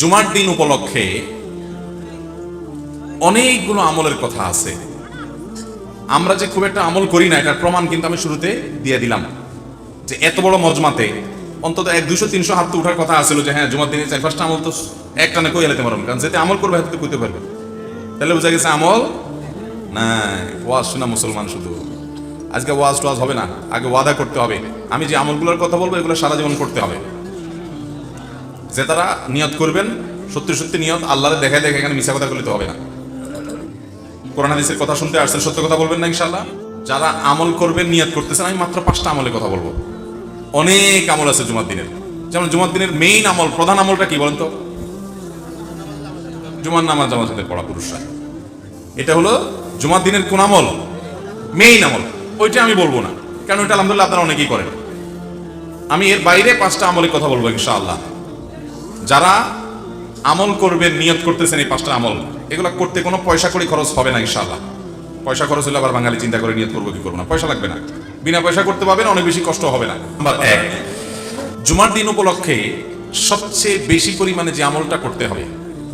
জুমার দিন উপলক্ষে অনেকগুলো আমলের কথা আছে। আমরা যে খুব একটা আমল করি না, এটার প্রমাণ কিন্তু আমি শুরুতে দিয়ে দিলাম যে এত বড় মজমাতে অন্তত এক দুশো তিনশো হাত তো উঠার কথা আসছিল যে হ্যাঁ জুমার দিনে চার, পাঁচটা আমল তো একটা না কই এলাতে পারবেন। কারণ যেতে আমল করবে, হাতে কইতে পারবে। তাহলে বোঝা গেছে আমল না ওয়াজ শোনা মুসলমান শুধু। আজকে ওয়াজ টোয়াজ হবে না, আগে ওয়াদা করতে হবে। আমি যে আমলগুলোর কথা বলব, এগুলো সারা জীবন করতে হবে। যে তারা নিয়ত করবেন, সত্যি সত্যি নিয়ত আল্লাহরে দেখা দেখে এখানে মিশা কথা বলতে তো হবে না। কোরআন হাদিসের কথা শুনতে আসছেন, সত্য কথা বলবেন না ইনশাল্লাহ যারা আমল করবেন, নিয়ত করতেছেন, আমি মাত্র পাঁচটা আমলের কথা বলব। অনেক আমল আছে জুমার দিনের। যেমন জুমার দিনের মেইন আমল, প্রধান আমলটা কি বলেন তো? জুমার নামাজ জামাতে পড়া পুরুষরা। এটা হলো জুমার দিনের কোন আমল? মেইন আমল। ওইটা আমি বলব না। কারণ ওইটা আলহামদুলিল্লাহ আপনারা অনেকেই করেন। আমি এর বাইরে পাঁচটা আমলের কথা বলব ইনশাআল্লাহ। যারা আমল করবেন নিয়ত করতেছেন এই পাঁচটা আমল, এগুলো করতে কোনো পয়সা করে খরচ হবে না, ইনশাআল্লাহ। পয়সা খরচ হলে আবার বাঙালি চিন্তা করে নিয়ত করব কি করব না, পয়সা লাগবে না। বিনা পয়সা করতে পারবেন, অনেক বেশি কষ্ট হবে না। নাম্বার এক, জুমার দিন উপলক্ষে সবচেয়ে বেশি পরিমাণে যে আমলটা করতে হবে,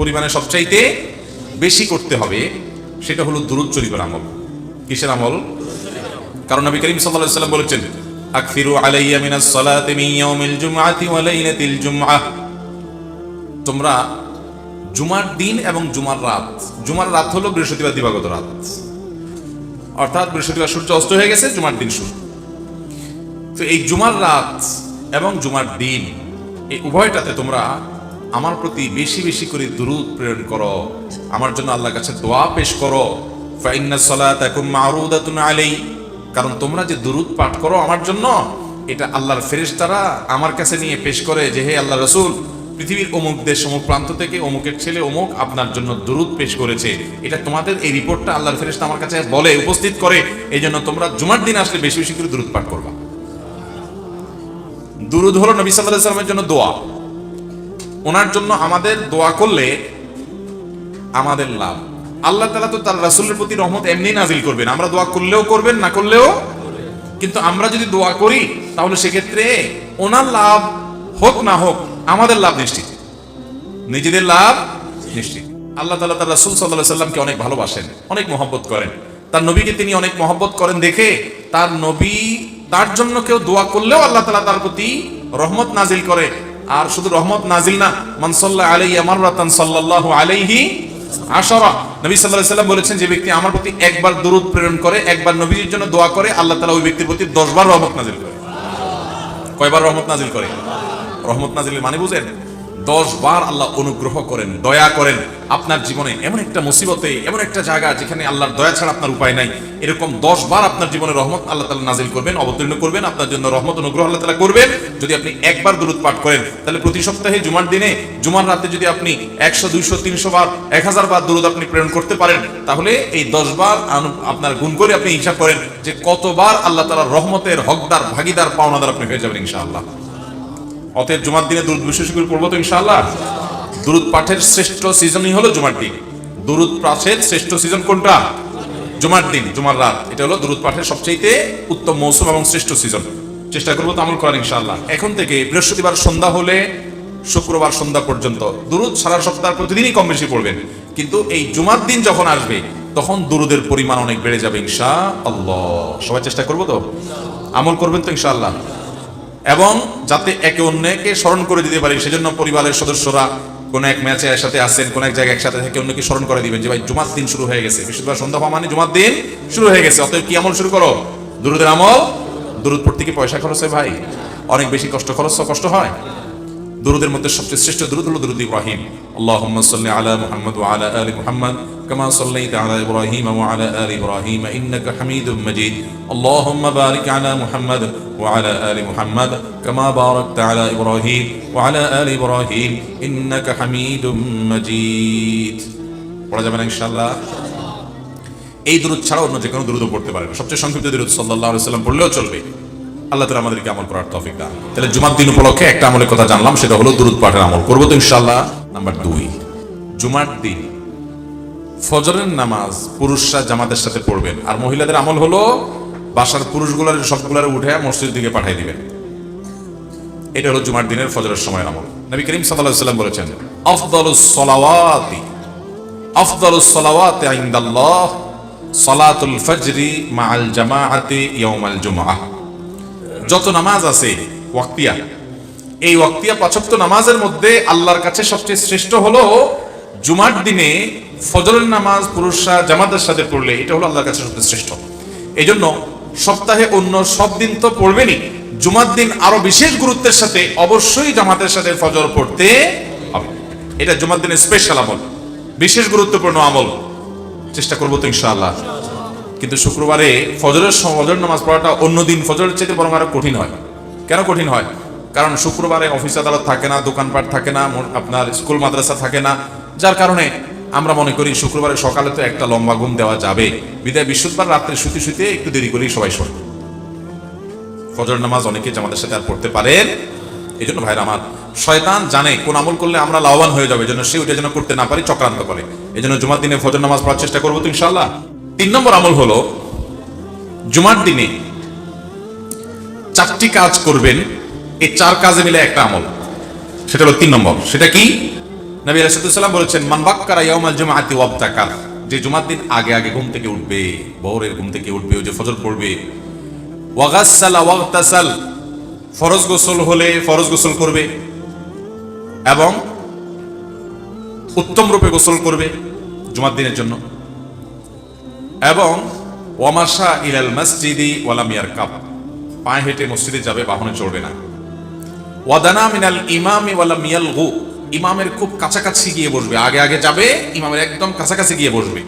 পরিমাণে সবচাইতে বেশি করতে হবে, সেটা হলো দুরুদ শরীফের আমল। কিসের আমল? কারণ নবী করিম সাল্লাল্লাহু আলাইহি সাল্লাম বলেছেন, আকফিরু আলাইয়া মিনাস সালাতি মিন ইয়াউমিল জুমআতি ওয়া লাইলাতিল জুমআহ। তোমরা জুমার দিন এবং জুমার রাত জুমার রাত হলো বৃহস্পতিবার দিবাগত রাত। অর্থাৎ বৃহস্পতিবার সূর্য অস্ত হয়ে গেছে, জুমার দিন শুরু। তো এই জুমার রাত এবং জুমার দিন, এই উভয়টাতে তোমরা আমার প্রতি বেশি বেশি করে দুরুদ প্রেরণ করো, আমার জন্য আল্লাহর কাছে দোয়া পেশ করো। ফাইন্না সালাতাকুম মারুদাতুন আলাই কারণ তোমরা যে দুরুদ পাঠ করো আমার জন্য, এটা আল্লাহর ফেরেশতারা আমার কাছে নিয়ে পেশ করে যে, হে আল্লাহ রসুল পৃথিবীর অমুক দেশ, অমুক প্রান্ত থেকে অমুকের ছেলে, অমুক আপনার জন্য দুরুদ পেশ করেছে। এটা তোমাদের এই রিপোর্টটা আল্লাহর ফেরেশতা আমার কাছে বলে, উপস্থিত করে। এই জন্য তোমরা জুমার দিন আসলে বেশি বেশি করে দুরুদ পাঠ করবা। দুরুদ হলো নবী আলাইহি সাল্লামের জন্য দোয়া। ওনার জন্য আমাদের দোয়া করলে আমাদের লাভ। আল্লাহ তালা তো তার রাসূলের প্রতি রহমত এমনি নাজিল করবেন। আমরা দোয়া করলেও করবেন, না করলেও? কিন্তু আমরা যদি দোয়া করি, তাহলে সেক্ষেত্রে ওনার লাভ হোক, না হোক আমাদের লাভ নিশ্চিত। নিজেদের লাভ নিশ্চিত। আল্লাহ তালা তার রাসূল আলাইহি সাল্লামকে অনেক ভালোবাসেন, অনেক মহব্বত করেন। তার নবীকে তিনি অনেক মহব্বত করেন দেখে তার নবী তার জন্য কেউ দোয়া করলেও আল্লাহ তালা তার প্রতি রহমত নাজিল করে। আর শুধু রহমত নাজিল না, মান সাল্লা আলাইহি মাররাতান সাল্লাল্লাহু আলাইহি আশরা। নবী আলাইহি সাল্লাম বলেছেন, যে ব্যক্তি আমার প্রতি একবার দরুদ প্রেরণ করে, একবার নবীর জন্য দোয়া করে, আল্লাহ তালা ওই ব্যক্তির প্রতি 10 বার রহমত নাজিল করে। কয়বার রহমত নাজিল করে? রহমত নাজিলের মানে বুঝেন? দশ বার আল্লাহ অনুগ্রহ করেন, দয়া করেন। আপনার জীবনে এমন একটা মুসিবতে, এমন একটা জায়গা যেখানে আল্লাহর দয়া ছাড়া আপনার উপায় নাই। এরকম দশ বার আপনার জীবনে রহমত আল্লাহ তালা নাজিল করবেন, অবতীর্ণ করবেন, আপনার জন্য রহমত অনুগ্রহ আল্লাহ তালা করবেন। যদি আপনি একবার দূরত পাঠ করেন, তাহলে প্রতি সপ্তাহে জুমার দিনে, জুমার রাতে যদি আপনি একশো, দুইশো, তিনশো বার, এক হাজার বার দূরত আপনি প্রেরণ করতে পারেন, তাহলে এই দশ বার আপনার গুণ করে আপনি হিসাব করেন যে কতবার আল্লাহ তালা রহমতের হকদার, ভাগিদার, পাওনাদার আপনি হয়ে যাবেন ইনশাআল্লাহ। অতএব জুমার দিনে দুরুদ বিশেষ করে পড়ব তো ইনশাআল্লাহ। দুরুদ পাঠের শ্রেষ্ঠ সিজনই হলো জুমার দিন। দুরুদ পাঠের শ্রেষ্ঠ সিজন কোনটা? জুমার দিন, জুমার রাত। এটা হলো দুরুদ পাঠের সবচেয়ে উত্তম মৌসুম এবং শ্রেষ্ঠ সিজন। চেষ্টা করব তো আমল করার ইনশাআল্লাহ। এখন থেকে বৃহস্পতিবার সন্ধ্যা হলে শুক্রবার সন্ধ্যা পর্যন্ত। দুরুদ সারা সপ্তাহ প্রতিদিনই কম বেশি পড়বেন। কিন্তু এই জুমার দিন যখন আসবে, তখন দুরুদের পরিমাণ অনেক বেড়ে যাবে ইনশা আল্লাহ সবাই চেষ্টা করব তো? আমল করবেন তো ইনশাআল্লাহ। এবং যাতে একে অন্যকে স্মরণ করে দিতে পারি সেজন্য পরিবারের সদস্যরা কোন এক ম্যাচে একসাথে আসেন কোন এক জায়গায় একসাথে থেকে অন্যকে স্মরণ করে দিবেন যে, ভাই, জুমার দিন শুরু হয়ে গেছে। বৃহস্পতিবার সন্ধ্যা হওয়া মানে জুমার দিন শুরু হয়ে গেছে। অতএব কি আমল শুরু করো? দুরুদের আমল? দুরুদ পড়তে কি পয়সা খরচ হয় ভাই? অনেক বেশি কষ্ট খরচ কষ্ট হয়। দুরুদের মধ্যে সবচেয়ে শ্রেষ্ঠ দুরুদ হলো দুরুদ ইব্রাহিম আল্লাহুম্মা সাল্লি আলা মুহাম্মদ ওয়া আলা আলি মুহাম্মদ كما صليت على ابراهيم وعلى ال ابراهيم انك حميد مجيد اللهم بارك على محمد وعلى ال محمد كما باركت على ابراهيم وعلى ال ابراهيم انك حميد مجيد পড়া যাবে না ইনশাআল্লাহ এই দুরুদ ছাড়া অন্য যে কোনো দুরুদও পড়তে পারেন সবচেয়ে সংক্ষিপ্ত দুরুদ সাল্লাল্লাহু আলাইহি সাল্লাম পড়লেও চলবে আল্লাহ তালা আমাদেরকে আমল করার তৌফিক দান। তাহলে জুমার দিন উপলক্ষে একটা আমলের কথা জানলাম, সেটা হলো দুরুদ পাঠের আমল। করব তো ইনশাআল্লাহ। নাম্বার দুই, জুমার দিন। ফজরের নামাজ পুরুষরা জামাতের সাথে পড়বেন। আর মহিলাদের আমল হলো বাসার পুরুষগুলার, সবগুলার উঠে মসজিদ দিকে পাঠিয়ে দিবেন। এটা হলো জুমার দিনের ফজরের সময়ের আমল। নবী করিম সাল্লাম বলেছেন, আফদালুস সালাওয়াতি আফদালুস সালাওয়াতি ইনদাল্লাহ, সালাতুল ফজরি মাআল জামাআতি ইয়াউমাল জুমআহ। যত নামাজ আছে, ওয়াক্তিয়া। এই ওয়াক্তিয়া পাঁচক্ত নামাজের মধ্যে আল্লাহর কাছে সবচেয়ে শ্রেষ্ঠ হলো জুমার দিনে ফজরের নামাজ পুরুষরা জামাতের সাথে পড়লে এটা হলো আল্লাহর কাছে সবচেয়ে শ্রেষ্ঠ। এই জন্য সপ্তাহে অন্য সব দিন তো পড়বেনই। জুমার দিন আরও বিশেষ গুরুত্বের সাথে অবশ্যই জামাতের সাথে ফজর পড়তে হবে। এটা জুমার দিনের স্পেশাল আমল, বিশেষ গুরুত্বপূর্ণ আমল। চেষ্টা করব তো ইনশাআল্লাহ। কিন্তু শুক্রবারে ফজরের ফজর নামাজ পড়াটা অন্য দিন, ফজরের চেয়ে বরং আরও কঠিন হয়। কেন কঠিন হয়? কারণ শুক্রবারে অফিস আদালত থাকে না, দোকানপাট থাকে না আপনার স্কুল, মাদ্রাসা থাকে না। যার কারণে আমরা মনে করি শুক্রবারে সকালে তো একটা লম্বা ঘুম দেওয়া যাবে। বিদায় বৃহস্পতিবার রাত্রে শুতে শুতে একটু দেরি করেই সবাই শোয়। ফজর নামাজ অনেকে আমাদের সাথে আর পড়তে পারেন। এই জন্য ভাইরা আমার, শয়তান জানে কোন আমল করলে আমরা লাভবান হয়ে যাবে। জন্য সে ওইটা যেন করতে না পারি, চক্রান্ত করে। এই জন্য জুমার দিনে ফজর নামাজ পড়ার চেষ্টা করব তো ইনশাল্লাহ তিন নম্বর আমল হলো, জুমার দিনে চারটি কাজ করবেন, এই চার কাজে মিলে একটা আমল। সেটা হলো তিন নম্বর। সেটা কি? নবী আলাইহিসসালাম বলেছেন, মান বাক্কারা ইয়াউমাল জুমআতি ওয়াবতাকার যে জুমার দিন আগে আগে ঘুম থেকে উঠবে ভোরের ঘুম থেকে উঠবে, ওই যে ফজর পড়বে। ওয়াগাসালা ওয়াগতাসাল ফরজ গোসল হলে ফরজ গোসল করবে এবং উত্তম রূপে গোসল করবে জুমার দিনের জন্য। এবং ওয়ামাশা ইলাল মসজিদি ওয়ালাম ইয়ারকাব। পায়ে হেঁটে মসজিদে যাবে, বাহনে চড়বে না। ওয়াদানা মিনাল ইমামি ওয়ালাম ইয়ালগু। ইমামের খুব কাছাকাছি গিয়ে বসবে। আগে আগে যাবে, ইমামের একদম কাছাকাছি গিয়ে বসবে।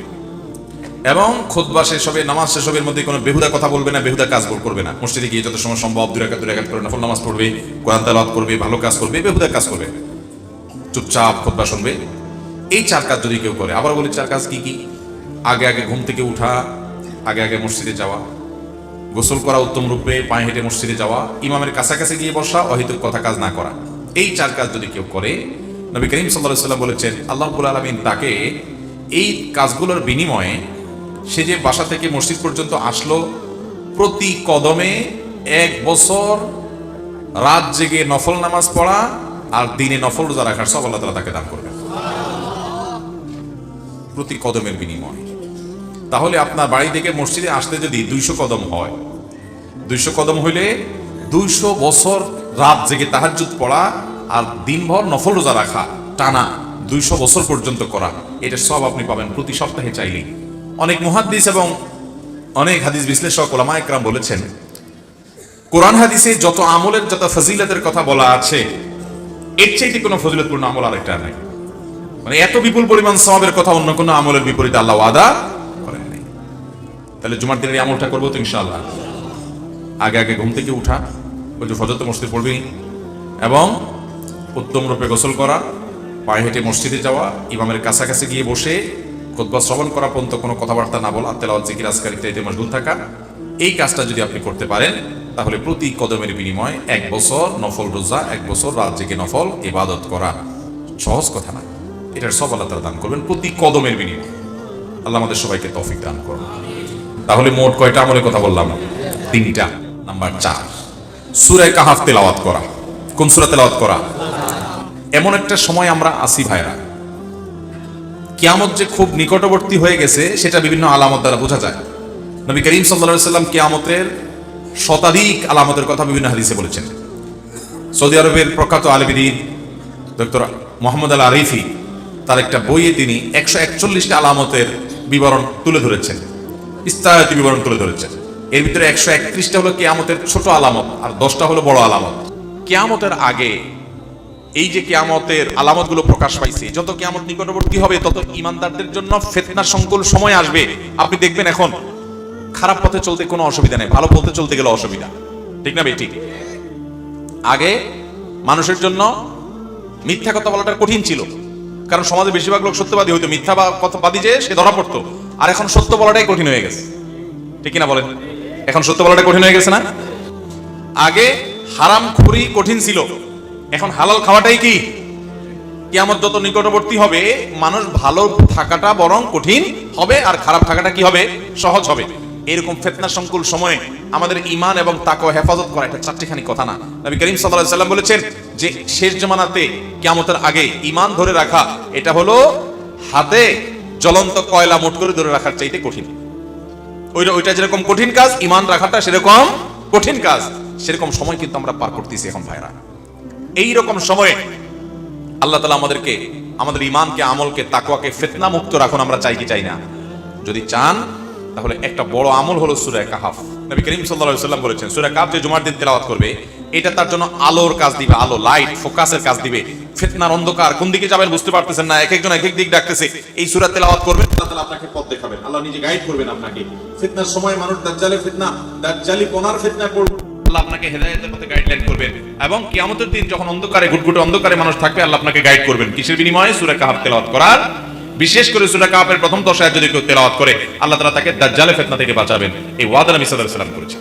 এবং খোদবা শেষ হবে, নামাজ শেষ হবে, এর মধ্যে কোনো বেহুদা কথা বলবে না, বেহুদা কাজ করবে না। মসজিদে গিয়ে যত সময় সম্ভব দুই রাকাত দুই রাকাত করে নফল নামাজ পড়বে, কোরআন তেলাওয়াত করবে, ভালো কাজ করবে, বেহুদা কাজ করবে। চুপচাপ খুতবা শুনবে। এই চার কাজ যদি কেউ করে আবার বলি, চার কাজ কি কি? আগে আগে ঘুম থেকে উঠা, আগে আগে মসজিদে যাওয়া, গোসল করা উত্তম রূপে পায়ে হেঁটে মসজিদে যাওয়া, ইমামের কাছাকাছি গিয়ে বসা, অহিতুক কথা কাজ না করা। এই চার কাজ যদি কেউ করে, নবী করিম সাল্লাহ সাল্লাম বলেছেন, আল্লাহ আলমিন তাকে এই কাজগুলোর বিনিময়ে সে যে বাসা থেকে মসজিদ পর্যন্ত আসলো, প্রতি কদমে এক বছর রাত জেগে নফল নামাজ পড়া আর দিনে নফল রোজা রাখার সব আল্লাহ তালা তাকে দান করবে প্রতি কদমের বিনিময়। তাহলে আপনার বাড়ি থেকে মসজিদে আসতে যদি দুইশো কদম হয়, দুইশো কদম হইলে দুইশো বছর রাত জেগে তাহাজ্জুদ পড়া আর দিনভর নফল রোজা রাখা, টানা দুইশো বছর পর্যন্ত করা, এটা সব আপনি পাবেন প্রতি সপ্তাহে চাইলেই। অনেক মুহাদ্দিস এবং অনেক হাদিস বিশ্লেষক ওলামা একরাম বলেছেন, কোরআন হাদিসে যত আমলের, যত ফজিলতের কথা বলা আছে, এর চাইতে কোনো ফজিলতপূর্ণ আমল আরেকটা নাই। মানে এত বিপুল পরিমাণ সওয়াবের কথা অন্য কোনো আমলের বিপরীতে আল্লাহ নাই তাহলে জুমার দিনের আমলটা করব তো ইনশাল্লাহ আগে আগে ঘুম থেকে উঠা, ওই যে ফজর তো মসজিদে পড়বি। এবং উত্তম রূপে গোসল করা, পায়ে হেঁটে মসজিদে যাওয়া, ইমামের কাছাকাছি গিয়ে বসে খোদবা শ্রবণ করা পর্যন্ত কোনো কথাবার্তা না বলা, তেলাওয়াত, জিকির, আজকার ইত্যাদিতে মশগুল থাকা। এই কাজটা যদি আপনি করতে পারেন, তাহলে প্রতি কদমের বিনিময়ে এক বছর নফল রোজা, এক বছর রাত জেগে নফল ইবাদত করা সহজ কথা না। এটার সব আল্লাহ তারা দান করবেন প্রতি কদমের বিনিময়ে। আল্লাহ আমাদের সবাইকে তৌফিক দান করুন। তাহলে মোট কয়টা আমলের কথা বললাম? তিনটা। নাম্বার চার। সুরায় কাহাফ তেলাওয়াত করা। কোন সুরা তেলাওয়াত করা? এমন একটা সময় আমরা আসি ভাইরা। কিয়ামত যে খুব নিকটবর্তী হয়ে গেছে, সেটা বিভিন্ন আলামত দ্বারা বোঝা যায়। নবী করিম সাল্লা সাল্লাম কিয়ামতের শতাধিক আলামতের কথা বিভিন্ন হাদিসে বলেছেন। সৌদি আরবের প্রখ্যাত আলবিদিন ডক্টর মোহাম্মদ আল আরিফি, তার একটা বইয়ে তিনি একশো একচল্লিশটা আলামতের বিবরণ তুলে ধরেছেন। ইস্তাহাতি বিবরণ তুলে ধরেছেন এর ভিতরে একশো একত্রিশটা হলো কেয়ামতের ছোট আলামত আর দশটা হলো বড় আলামত। কেয়ামতের আগে এই যে কেয়ামতের আলামতগুলো প্রকাশ পাইছে, যত কেয়ামত নিকটবর্তী হবে, তত ইমানদারদের জন্য ফেতনা সংকুল সময় আসবে। আপনি দেখবেন এখন খারাপ পথে চলতে কোনো অসুবিধা নেই, ভালো পথে চলতে গেলে অসুবিধা। ঠিক না ঠিক। আগে মানুষের জন্য মিথ্যা কথা বলাটা কঠিন ছিল। কারণ সমাজে বেশিরভাগ লোক সত্যবাদী হইতো মিথ্যা বা কথাবাদী যে সে ধরা পড়তো। আর এখন সত্য বলাটাই কঠিন হয়ে গেছে। ঠিক কিনা বলেন? এখন সত্য বলাটা কঠিন হয়ে গেছে না? আগে হারাম খুরি কঠিন ছিল। এখন হালাল খাওয়াটাই কি? কিয়ামত যত নিকটবর্তী হবে, মানুষ ভালো থাকাটা বরং কঠিন হবে, আর খারাপ থাকাটা কি হবে? সহজ হবে। এরকম ফেতনা সংকুল সময়ে আমাদের ইমান এবং তাকে হেফাজত করা এটা চারটিখানি কথা না। নবী করিম সাল্লাল্লাহু সাল্লাম বলেছেন যে, শেষ জমানাতে কিয়ামতের আগে ইমান ধরে রাখা, এটা হলো হাতে জ্বলন্ত কয়লা মোট করে ধরে রাখার চাইতে কঠিন। ওইটা ওইটা যেরকম কঠিন কাজ, ইমান রাখাটা সেরকম কঠিন কাজ। সেরকম সময় কিন্তু আমরা পার করতেছি এখন ভাইরা। এই রকম সময়ে আল্লাহ তালা আমাদেরকে, আমাদের ইমানকে আমলকে, তাকওয়াকে ফেতনা মুক্ত রাখুন আমরা চাই কি চাই না। যদি চান, তাহলে একটা বড় আমল হলো সুরা কাহাফ। নবী করিম সাল্লাল্লাহু সাল্লাম বলেছেন, সুরা কাহাফ যে জুমার দিন তেলাওয়াত করবে এটা তার জন্য আলোর কাজ দিবে, আলো লাইট ফোকাসের কাজ দিবে। ফিতনার অন্ধকার, কোন দিকে যাবেন বুঝতে পারতেছেন না এক একজন এক এক দিক ডাকতেছে। এই সূরা তেলাওয়াত করবেন, আল্লাহ তাআলা আপনাকে পথ দেখাবেন। আল্লাহ নিজে গাইড করবেন আপনাকে। ফিতনার সময় মানুষ দাজ্জালের ফিতনা দাজ্জালি কোনার ফিতনা পড়বে আল্লাহ আপনাকে হেদায়েতের পথে গাইডলাইন করবেন। এবং কিয়ামতের দিন যখন অন্ধকারে গুটগুটে অন্ধকারে মানুষ থাকবে, আল্লাহ আপনাকে গাইড করবেন। কিসের বিনিময়ে? সূরা কাহাফ তেলাওয়াত করার। বিশেষ করে সূরা কাহাফের প্রথম দশ আয়াত যদি কেউ তেলাওয়াত করে, আল্লাহ তাআলা তাকে দাজ্জালের ফিতনা থেকে বাঁচাবেন। এই ওয়াদা নবী সাল্লাল্লাহু আলাইহি সাল্লাম করেছেন।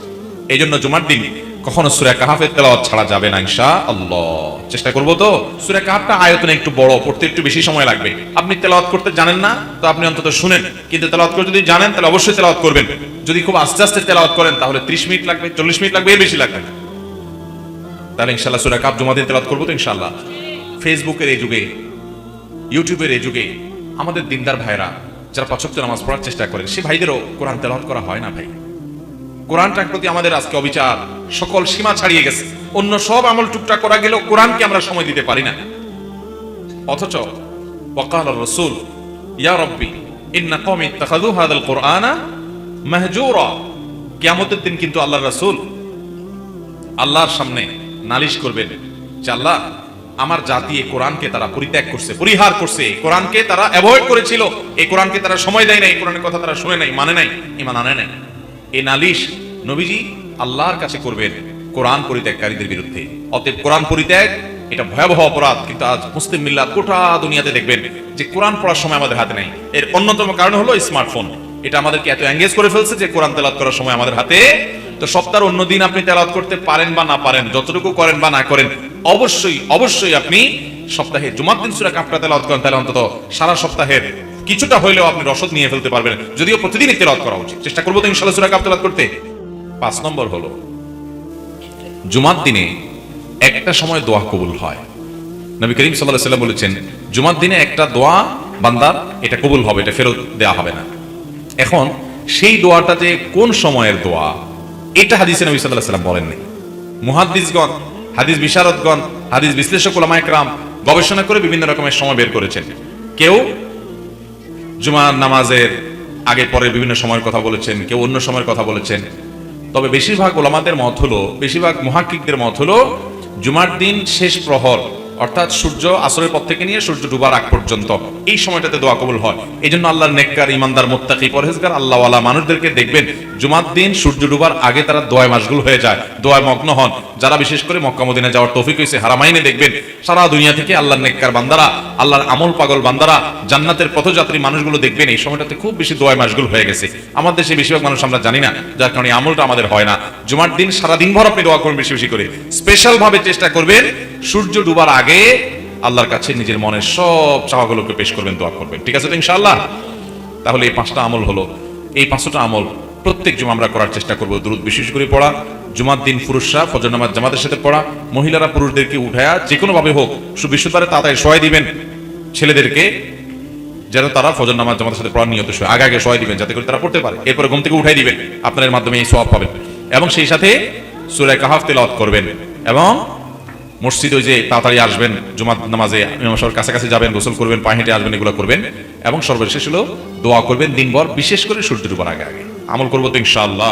এই জন্য জুমার দিন কখনো সূরা কাহাফের তেলাওয়াত ছাড়া যাবে না, ইনশাআল্লাহ। চেষ্টা করব তো? সূরা কাহাফটা আয়তনে একটু বড়, পড়তে একটু বেশি সময় লাগবে। আপনি তেলাওয়াত করতে জানেন না, তো আপনি অন্তত শুনেন। কিন্তু তেলাওয়াত করে যদি জানেন, তাহলে অবশ্যই তেলাওয়াত করবেন। যদি খুব আস্তে আস্তে তেলাওয়াত করেন, তাহলে 30 মিনিট লাগবে 40 মিনিট লাগবে, এর বেশি লাগবে তাহলে ইনশাআল্লাহ সূরা জুমা দিন তেলাওয়াত করব তো, ইনশাআল্লাহ। ফেসবুকের এই যুগে ইউটিউবের এই যুগে, আমাদের দিনদার ভাইরা যারা পাঁচক্ত নামাজ পড়ার চেষ্টা করেন, সে ভাইদেরও কোরআন তেলাওয়াত করা হয় না ভাই? কোরআনটার প্রতি আমাদের আজকে অবিচার। সকল সীমা ছাড়িয়ে গেছে। অন্য সব আমল টুকটাক করা গেলেও কোরআনকে আমরা সময় দিতে পারি না। অথচ, ওয়াকাল রসুল, ইয়া রব্বি, ইন্না কওমি ইত্তাখাযু হাদাল কুরআনা মাহজুরা। কিয়ামতের দিন কিন্তু আল্লাহর রাসূল আল্লাহর সামনে নালিশ করবেন যে আল্লাহ, আমার জাতি এই কোরআনকে তারা পরিত্যাগ করছে, পরিহার করছে। এই কোরআনকে তারা অ্যাভয়েড করেছিল। এই কোরআনকে তারা সময় দেয় নাই। কোরআনের কথা তারা শুনে নাই মানে নাই, ইমান আনে নাই। এই নালিশ নবীজি আল্লাহর কাছে করবেন কোরআন পরিত্যাগকারীদের বিরুদ্ধে। অতএব কোরআন পরিত্যাগ, এটা ভয়াবহ অপরাধ, কিন্তু আজ মুসলিম মিল্লাত গোটা দুনিয়াতে দেখবেন যে কোরআন পড়ার সময় আমাদের হাতে নেই। এর অন্যতম কারণ হলো স্মার্টফোন। এটা আমাদেরকে এত এঙ্গেজ করে ফেলছে যে কোরআন তেলাত করার সময় আমাদের হাতে। তো সপ্তাহের অন্য দিন আপনি তেলাত করতে পারেন বা না পারেন, যতটুকু করেন বা না করেন, অবশ্যই অবশ্যই আপনি সপ্তাহে জুমার দিন সুরা কাপটা তেলাওয়াত করেন, তাহলে অন্তত সারা সপ্তাহের কিছুটা হইলেও আপনি রসদ নিয়ে ফেলতে পারবেন। যদিও প্রতিদিনই তেলাওয়াত করা উচিত। চেষ্টা করব তো ইনশাল্লাহ সুরা কাপ করতে। পাঁচ নম্বর হলো, জুমার দিনে একটা সময় দোয়া কবুল হয়। নবী করিম সাল্লাহ সাল্লাম বলেছেন, জুমার দিনে একটা দোয়া বান্দার, এটা কবুল হবে, এটা ফেরত দেওয়া হবে না। এখন, সেই দোয়াটা যে কোন সময়ের দোয়া? এটা হাদিসে নবী সাল্লাহ সাল্লাম বলেননি। মুহাদ্দিসগণ, হাদিস বিশারদগণ, হাদিস বিশ্লেষক ওলামা একরাম গবেষণা করে বিভিন্ন রকমের সময় বের করেছেন। কেউ জুমার নামাজের আগে পরে বিভিন্ন সময়ের কথা বলেছেন, কেউ অন্য সময়ের কথা বলেছেন। তবে বেশিরভাগ ওলামাদের মত হলো, বেশিরভাগ মহাকিকদের মত হলো, জুমার দিন শেষ প্রহর অর্থাৎ সূর্য আসরের পর থেকে নিয়ে সূর্য ডুবার আগ পর্যন্ত। এই সময়টাতে দোয়া কবুল হয়। এই জন্য আল্লাহর নেককার, ইমানদার, মোত্তাকি, পরহেজগার, আল্লাহওয়ালা মানুষদেরকে দেখবেন, জুমার দিন সূর্য ডুবার আগে তারা দোয়ায় মাসগুল হয়ে যায়, দোয়ায় মগ্ন হন। যারা বিশেষ করে মক্কা মদিনা যাওয়ার তৌফিক হয়েছে, হারামাইনে দেখবেন, সারা দুনিয়া থেকে আল্লাহর নেককার বান্দারা, আল্লাহর আমল পাগল বান্দারা, জান্নাতের পথযাত্রী মানুষগুলো দেখবেন, এই সময়টাতে খুব বেশি দোয়ায় মাসগুল হয়ে গেছে। আমাদের দেশে বেশিরভাগ মানুষ আমরা জানি না, যার কারণে আমলটা আমাদের হয় না। জুমার দিন সারা দিন ভর আপনি দোয়া করবেন বেশি বেশি করে। স্পেশাল ভাবে চেষ্টা করবেন, সূর্য ডুবার আগে আল্লাহর কাছে নিজের মনের সব চাওয়াগুলোকে পেশ করবেন, দোয়া করবেন। ঠিক আছে তো তাহলে এই পাঁচটা আমল হলো, এই পাঁচটা আমল প্রত্যেক জুমা আমরা করার চেষ্টা করব। দূরত বিশেষ করে পড়া, জুমার দিন পুরুষরা ফজর নামাজ জামাতের সাথে পড়া, মহিলারা পুরুষদেরকে উঠায়া যে কোনো ভাবে হোক সুবিশুদ্ধারে তাড়াতাড়ি সহায় দিবেন। ছেলেদেরকে যেন তারা ফজর নামাজ জামাতের সাথে পড়ার নিয়ত আগে আগে সহায় দিবেন, যাতে করে তারা পড়তে পারে। এরপরে ঘুম থেকে উঠাই দিবেন আপনার মাধ্যমে এই সওয়াব পাবেন। এবং সেই সাথে সুরায় কাহাফ তেলাওয়াত করবেন। এবং মসজিদ ওই যে তাড়াতাড়ি আসবেন জুমাত নামাজে সবার কাছাকাছি যাবেন, গোসল করবেন পায়ে হেঁটে আসবেন, এগুলো করবেন। এবং সর্বশেষ হলো দোয়া করবেন দিনভর, বিশেষ করে সূর্যের উপর আগে আগে। আমল করব তো ইনশাআল্লাহ।